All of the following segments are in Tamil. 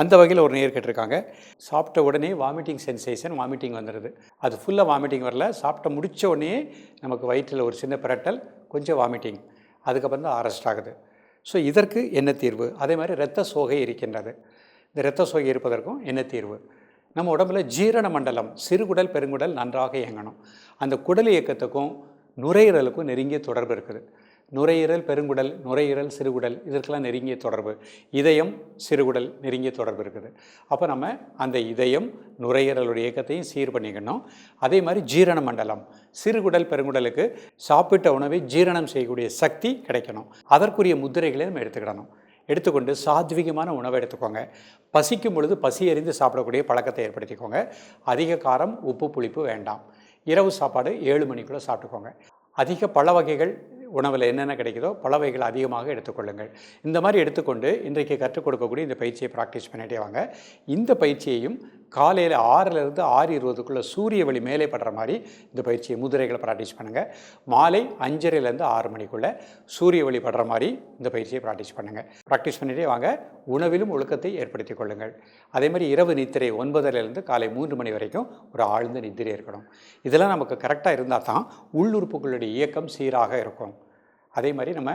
அந்த வகையில் ஒரு நேர் கேட்டிருக்காங்க. சாப்பிட்ட உடனே வாமிட்டிங் சென்சேஷன் வாமிட்டிங் வந்துடுது. அது ஃபுல்லாக வாமிட்டிங் வரல. சாப்பிட்ட முடித்த உடனே நமக்கு வயிற்றில் ஒரு சின்ன பிரட்டல் கொஞ்சம் வாமிட்டிங் அதுக்கப்புறம் தான் அரெஸ்ட் ஆகுது. ஸோ இதற்கு என்ன தீர்வு? அதே மாதிரி இரத்த சோகை இருக்கின்றது. இந்த இரத்த சோகை இருப்பதற்கும் என்ன தீர்வு? நம்ம உடம்புல ஜீரண மண்டலம் சிறுகுடல் பெருங்குடல் நன்றாக இயங்கணும். அந்த குடல் இயக்கத்துக்கும் நுரையீரலுக்கும் நெருங்கிய தொடர்பு இருக்குது. நுரையீரல் பெருங்குடல் நுரையீரல் சிறுகுடல் இதற்கெல்லாம் நெருங்கிய தொடர்பு. இதயம் சிறுகுடல் நெருங்கிய தொடர்பு இருக்குது. அப்போ நம்ம அந்த இதயம் நுரையீரலுடைய இயக்கத்தையும் சீர் பண்ணிக்கணும். அதே மாதிரி ஜீரண மண்டலம். சிறுகுடல் பெருங்குடலுக்கு சாப்பிட்ட உணவை ஜீரணம் செய்யக்கூடிய சக்தி கிடைக்கணும். அதற்குரிய முத்திரைகளை நம்ம எடுத்துக்கிடணும். எடுத்துக்கொண்டு சாத்விகமான உணவை எடுத்துக்கோங்க. பசிக்கும் பொழுது பசி எறிந்து சாப்பிடக்கூடிய பழக்கத்தை ஏற்படுத்திக்கோங்க. அதிக காரம் உப்பு புளிப்பு வேண்டாம். இரவு சாப்பாடு ஏழு மணிக்குள்ளே சாப்பிட்டுக்கோங்க. அதிக பழ வகைகள் உணவில் என்னென்ன கிடைக்குதோ பழ வகைகள் அதிகமாக எடுத்துக்கொள்ளுங்கள். இந்த மாதிரி எடுத்துக்கொண்டு இன்றைக்கு கற்றுக் கொடுக்கக்கூடிய இந்த பயிற்சியை ப்ராக்டிஸ் பண்ணிகிட்டே வாங்க. இந்த பயிற்சியையும் காலையில் ஆறிலிருந்து ஆறு இருபதுக்குள்ளே சூரிய ஒளி மேலே படுற மாதிரி இந்த பயிற்சியை முதிரைகளை ப்ராக்டிஸ் பண்ணுங்கள் மாலை அஞ்சரைலேருந்து ஆறு மணிக்குள்ளே சூரிய ஒளி படுற மாதிரி இந்த பயிற்சியை ப்ராக்டிஸ் பண்ணுங்கள் ப்ராக்டிஸ் பண்ணிகிட்டே வாங்க. உணவிலும் ஒழுக்கத்தை ஏற்படுத்திக் கொள்ளுங்கள். அதே மாதிரி இரவு நித்திரை ஒன்பதுலேருந்து காலை மூன்று மணி வரைக்கும் ஒரு ஆழ்ந்த நித்திரை இருக்கணும். இதெல்லாம் நமக்கு கரெக்டாக இருந்தால் தான் உள்ளுறுப்புகளுடைய இயக்கம் சீராக இருக்கும். அதே மாதிரி நம்ம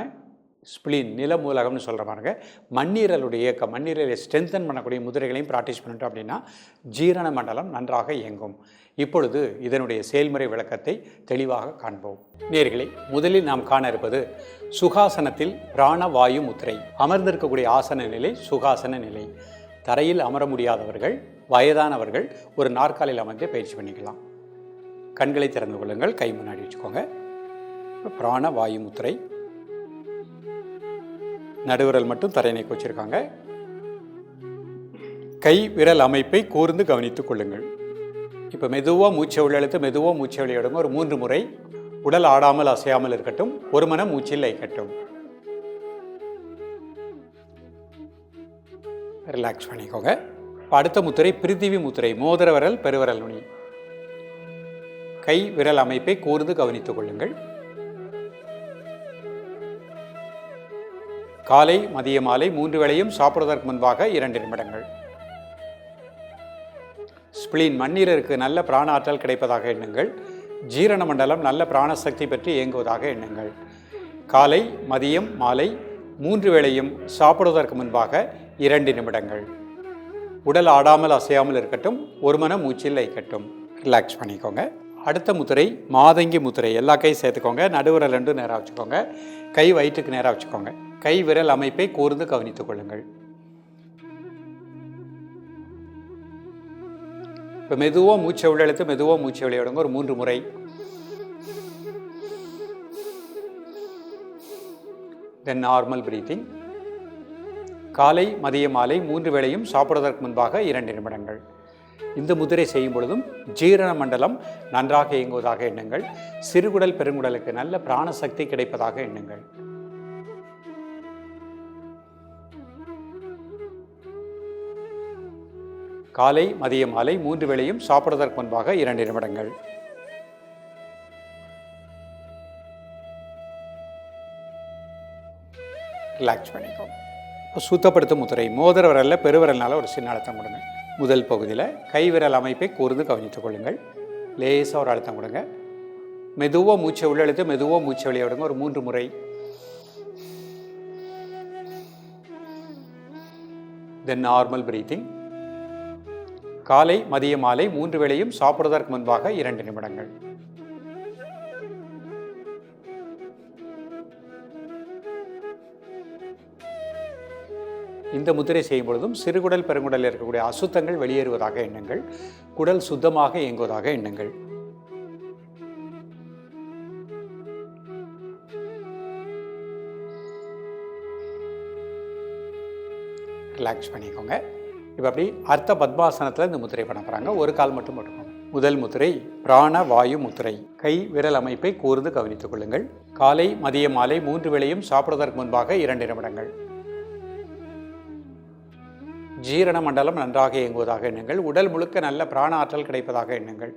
ஸ்பிளின் நிலமூலகம்னு சொல்கிற பாருங்க. மண்ணீரலுடைய இயக்கம் மண்ணீரலை ஸ்ட்ரென்தன் பண்ணக்கூடிய முதிரைகளையும் ப்ராக்டிஸ் பண்ணிட்டோம் அப்படின்னா ஜீரண மண்டலம் நன்றாக இயங்கும். இப்பொழுது இதனுடைய செயல்முறை விளக்கத்தை தெளிவாக காண்போம். நேர்களை முதலில் நாம் காண இருப்பது சுகாசனத்தில் பிராணவாயு முத்திரை. அமர்ந்திருக்கக்கூடிய ஆசன நிலை சுகாசன நிலை. தரையில் அமர முடியாதவர்கள் வயதானவர்கள் ஒரு நாற்காலில் அமர்ந்து பயிற்சி பண்ணிக்கலாம். கண்களை திறந்து கொள்ளுங்கள் கை முன்னாடி வச்சுக்கோங்க. பிராண வாயு முத்திரை. நடுவிரல் மட்டும் தரையினைக்கு வச்சுருக்காங்க கை விரல் அமைப்பை கூர்ந்து கவனித்துக் கொள்ளுங்கள். இப்போ மெதுவாக மூச்சை உள்ளெழுத்து மெதுவாக மூச்சை வெளியிடுங்க ஒரு மூன்று முறை உடல் ஆடாமல் அசையாமல் இருக்கட்டும். ஒரு மனம் மூச்சில் ஐக்கட்டும் ரிலாக்ஸ் பண்ணிக்கோங்க. அடுத்த முத்திரை பிரித்திவி முத்திரை மோதிர விரல் பெருவிரல் நுனி. கை விரல் அமைப்பை கூர்ந்து கவனித்துக் கொள்ளுங்கள். காலை மதிய மாலை மூன்று வேளையும் சாப்பிடுவதற்கு முன்பாக இரண்டு நிமிடங்கள். ஸ்பிளின் மண்ணீரருக்கு நல்ல பிராண ஆற்றல் கிடைப்பதாக எண்ணுங்கள். ஜீரண மண்டலம் நல்ல பிராணசக்தி பற்றி இயங்குவதாக எண்ணுங்கள். காலை மதியம் மாலை மூன்று வேளையும் சாப்பிடுவதற்கு முன்பாக இரண்டு நிமிடங்கள். உடல் ஆடாமல் அசையாமல் இருக்கட்டும் ஒரு மன மூச்சில் ஐக்கட்டும் ரிலாக்ஸ் பண்ணிக்கோங்க. அடுத்த முத்திரை மாதங்கி முத்திரை எல்லா கையும் சேர்த்துக்கோங்க. நடுவிரல் ரெண்டும் நேராக வச்சுக்கோங்க. கை வயிற்றுக்கு நேராக வச்சுக்கோங்க. கைவிரல் அமைப்பை கூர்ந்து கவனித்துக் கொள்ளுங்கள். இப்போ மெதுவாக மூச்சை உள்ளெழுத்து மெதுவாக மூச்சை விளையாடுங்க ஒரு மூன்று முறை. தென் நார்மல் பிரீத்திங் காலை மதிய மாலை மூன்று வேளையும் சாப்பிடுவதற்கு முன்பாக இரண்டு நிமிடங்கள். இந்த முதிரை செய்யும் பொழுதும் ஜீரண மண்டலம் நன்றாக இயங்குவதாக எண்ணுங்கள். சிறுகுடல் பெருங்குடலுக்கு நல்ல பிராணசக்தி கிடைப்பதாக எண்ணுங்கள். காலை மதிய மாலை மூன்று வேளையும் சாப்பிடுவதற்கு முன்பாக இரண்டு நிமிடங்கள். ரிலாக்ஸ் பண்ணிக்கோங்க. சுத்தப்படுத்தும் முத்திரை மோதிர விரல்ல பெருவிரல்னால ஒரு சின்ன அழுத்தம் கொடுங்க. முதல் பகுதியில் கைவிரல் அமைப்பை கூர்ந்து கவனித்துக் கொள்ளுங்கள். லேசாக ஒரு அழுத்தம் கொடுங்க. மெதுவாக மூச்சை உள்ளெழுத்து மெதுவாக மூச்சை வெளியே விடுங்க. ஒரு மூன்று முறை. தென் நார்மல் பிரீத்திங் காலை மதிய மாலை மூன்று வேளையும் சாப்பிடுவதற்கு முன்பாக இரண்டு நிமிடங்கள். இந்த முதிரை செய்யும் பொழுதும் சிறுகுடல் பெருங்குடலில் இருக்கக்கூடிய அசுத்தங்கள் வெளியேறுவதாக எண்ணுங்கள். குடல் சுத்தமாக இயங்குவதாக எண்ணுங்கள். ரிலாக்ஸ் பண்ணிக்கோங்க. இப்போ அப்படி அர்த்த பத்மாசனத்தில் இந்த முத்திரை பண்ண போகிறாங்க ஒரு கால் மட்டும் போட்டுக்கோங்க. முதல் முத்திரை பிராண வாயு முத்திரை. கை விரல் அமைப்பை கூர்ந்து கவனித்துக் கொள்ளுங்கள். காலை மதிய மாலை மூன்று வேளையும் சாப்பிடுவதற்கு முன்பாக இரண்டு நிமிடங்கள். ஜீரண மண்டலம் நன்றாக இயங்குவதாக எண்ணுங்கள். உடல் முழுக்க நல்ல பிராண ஆற்றல் கிடைப்பதாக எண்ணுங்கள்.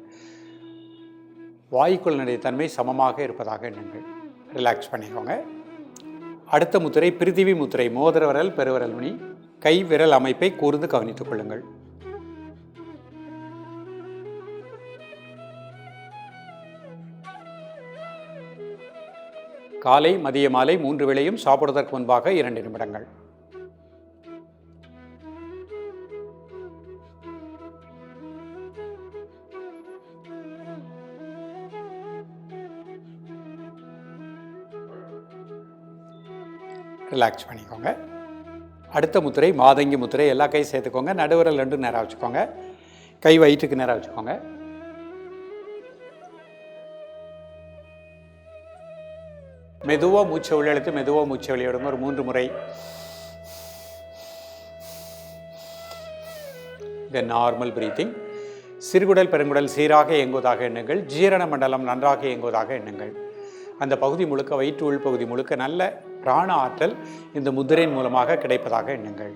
வாயுக்குள் நிறைய தன்மை சமமாக இருப்பதாக எண்ணுங்கள். ரிலாக்ஸ் பண்ணிக்கோங்க. அடுத்த முத்திரை பிரிதிவி முத்திரை மோதிரவரல் பெருவரல் முனி. நுனி கை விரல் அமைப்பை கூர்ந்து கவனித்துக் கொள்ளுங்கள். காலை மதிய மாலை மூன்று வேளையும் சாப்பிடுவதற்கு முன்பாக இரண்டு நிமிடங்கள். ரிலாக்ஸ் பண்ணிக்கோங்க. அடுத்த முத்திரை மாதங்கி முத்திரை எல்லா கையும் சேர்த்துக்கோங்க. நடுவரல் ரெண்டும் நேராக வச்சுக்கோங்க. கை வயிற்றுக்கு நேராக வச்சுக்கோங்க. மெதுவாக மூச்சை உள்ளெழுத்து மெதுவாக மூச்சை வெளியிடுங்க ஒரு மூன்று முறை. த நார்மல் பிரீத்திங் சிறுகுடல் பெருங்குடல் சீராக இயங்குவதாக எண்ணுங்கள். ஜீரண மண்டலம் நன்றாக இயங்குவதாக எண்ணுங்கள். அந்த பகுதி முழுக்க வயிற்று உள்பகுதி முழுக்க நல்ல பிராண ஆற்றல் இந்த முதிரையின் மூலமாக கிடைப்பதாக எண்ணுங்கள்.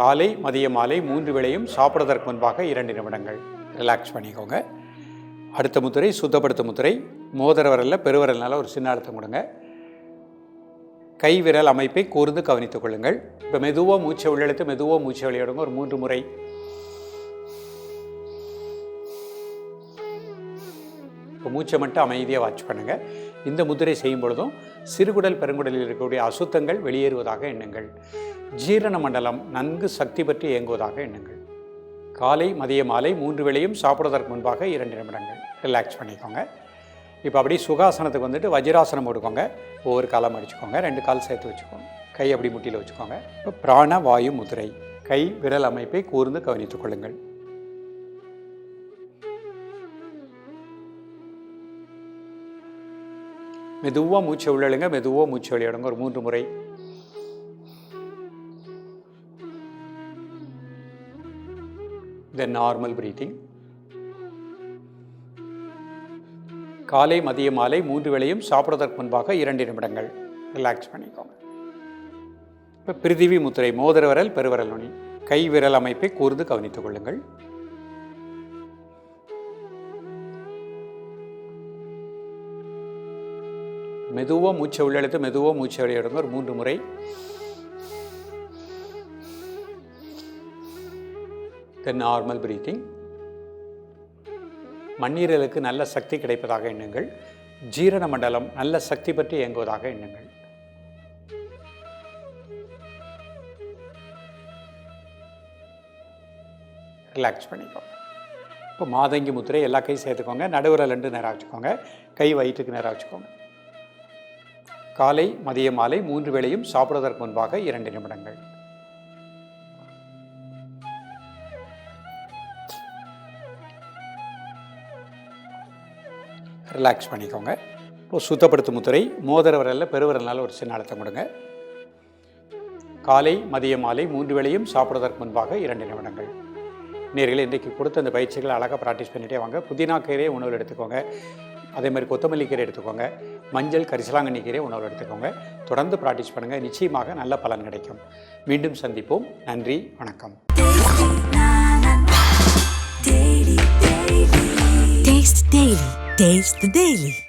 காலை மதிய மாலை மூன்று வேளையும் சாப்பிடுவதற்கு முன்பாக இரண்டு நிமிடங்கள். ரிலாக்ஸ் பண்ணிக்கோங்க. அடுத்த முத்திரை சுத்தப்படுத்த முத்திரை மோதிர விரலில் பெருவிரல்னால ஒரு சின்ன அழுத்தம் கொடுங்க. கை விரல் அமைப்பை கூர்ந்து கவனித்துக் கொள்ளுங்கள். இப்போ மெதுவாக மூச்சை உள்ளெழுத்து மெதுவாக மூச்சை வெளியிடுங்க. ஒரு மூன்று முறை. இப்போ மூச்சை மட்டும் அமைதியாக வாட்ச் பண்ணுங்கள் இந்த முதிரை செய்யும் பொழுதும் சிறுகுடல் பெருங்குடலில் இருக்கக்கூடிய அசுத்தங்கள் வெளியேறுவதாக எண்ணுங்கள். ஜீரண மண்டலம் நன்கு சக்தி பற்றி இயங்குவதாக எண்ணுங்கள். காலை மதிய மாலை மூன்று வேளையும் சாப்பிடுவதற்கு முன்பாக இரண்டு நிமிடங்கள் ரிலாக்ஸ் பண்ணிக்கோங்க. இப்போ அப்படியே சுகாசனத்துக்கு வந்துட்டு வஜ்ராசனம் போட்டுக்கோங்க. ஒவ்வொரு காலம் அடிச்சுக்கோங்க ரெண்டு கால் சேர்த்து வச்சுக்கோங்க. கை அப்படி முட்டியில் வச்சுக்கோங்க. இப்போ பிராண வாயு முதிரை. கை விரல் அமைப்பை கூர்ந்து கவனித்துக் கொள்ளுங்கள். மெதுவாக மூச்சை உள்ளழுங்க மெதுவாக மூச்சு வெளியிடுங்க. ஒரு மூன்று முறை. தென் நார்மல் பிரீத்திங் காலை மதிய மாலை மூன்று வேளையும் சாப்பிட்றதற்கு முன்பாக இரண்டு நிமிடங்கள். ரிலாக்ஸ் பண்ணிக்கோங்க. இப்போ பிரிதிவி முத்திரை மோதிர விரல் பெருவிரல் நுனி. கை விரல் அமைப்பை கூர்ந்து கவனித்துக் கொள்ளுங்கள். மெதுவாக மூச்சை உள்ளெழுத்து மெதுவாக மூச்சை வெளியிடுங்க ஒரு மூன்று முறை. தென் நார்மல் பிரீத்திங் மண்ணீரலுக்கு நல்ல சக்தி கிடைப்பதாக எண்ணுங்கள். ஜீரண மண்டலம் நல்ல சக்தி பற்றி இயங்குவதாக எண்ணுங்கள். ரிலாக்ஸ் பண்ணிக்கோங்க. இப்போ மாதங்கி முத்திரை எல்லா கையும் சேர்த்துக்கோங்க. நடுவுரல் ரெண்டு நேரம் வச்சுக்கோங்க கை வயிற்றுக்கு நேராக வச்சுக்கோங்க காலை மதிய மாலை மூன்று வேளையும் சாப்பிடுவதற்கு முன்பாக இரண்டு நிமிடங்கள். ரிலாக்ஸ் பண்ணிக்கோங்க. இப்போ சுத்தப்படுத்தும் முத்திரை மோதிர விரலில் பெருவிரல்னால ஒரு சின்ன அழுத்தம் கொடுங்க. காலை மதிய மாலை மூன்று வேளையும் சாப்பிடுவதற்கு முன்பாக இரண்டு நிமிடங்கள். நேர்களை இன்றைக்கு கொடுத்த அந்த பயிற்சிகளை அழகாக ப்ராக்டிஸ் பண்ணிகிட்டே வாங்க. புதினா கீரையை உணவில் எடுத்துக்கோங்க. அதே மாதிரி கொத்தமல்லி கீரை எடுத்துக்கோங்க. மஞ்சள் கரிசலாங்கண்ணி கீரை உணவில் எடுத்துக்கோங்க. தொடர்ந்து ப்ராக்டிஸ் பண்ணுங்கள் நிச்சயமாக நல்ல பலன் கிடைக்கும். மீண்டும் சந்திப்போம். நன்றி. வணக்கம். Taste Daily. Taste the Daily.